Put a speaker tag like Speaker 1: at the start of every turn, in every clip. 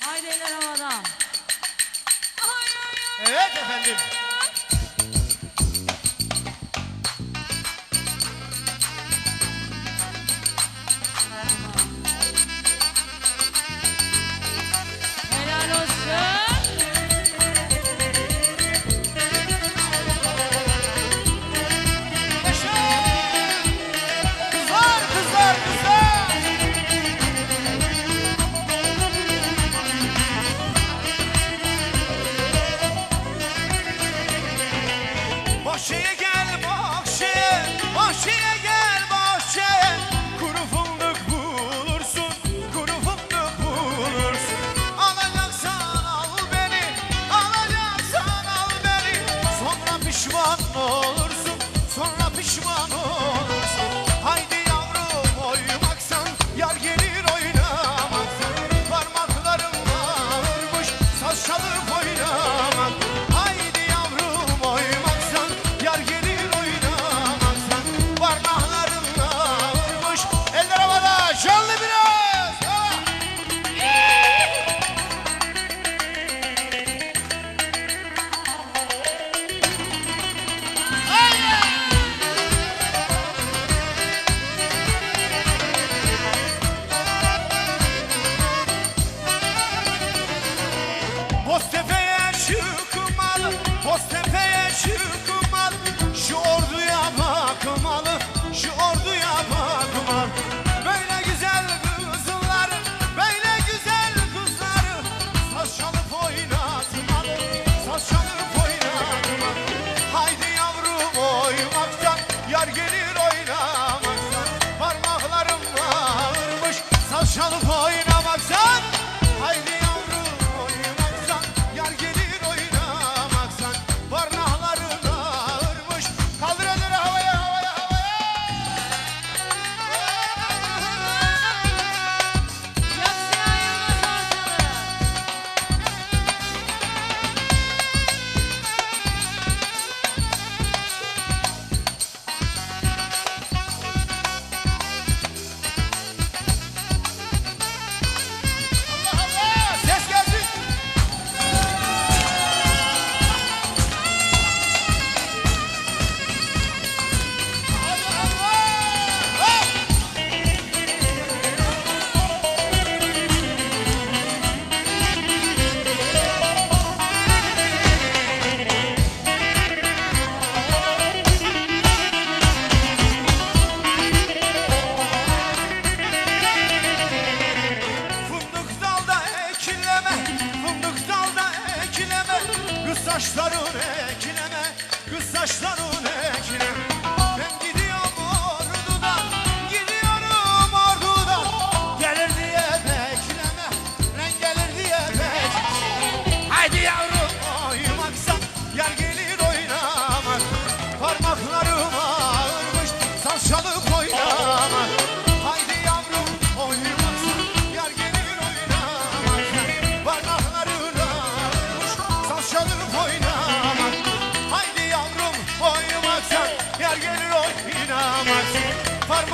Speaker 1: Haydi eller havada.
Speaker 2: Evet efendim. pişman olursun. Sonra pişman olursun Çalıp oy saçların ekileme Kız saçların ekileme.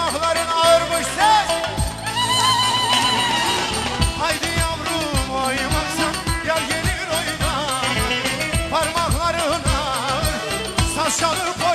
Speaker 2: Günahların ağırmış sen Haydi yavrum oymaksan Gel gelir oyna. Parmakların ağır Saç çalıp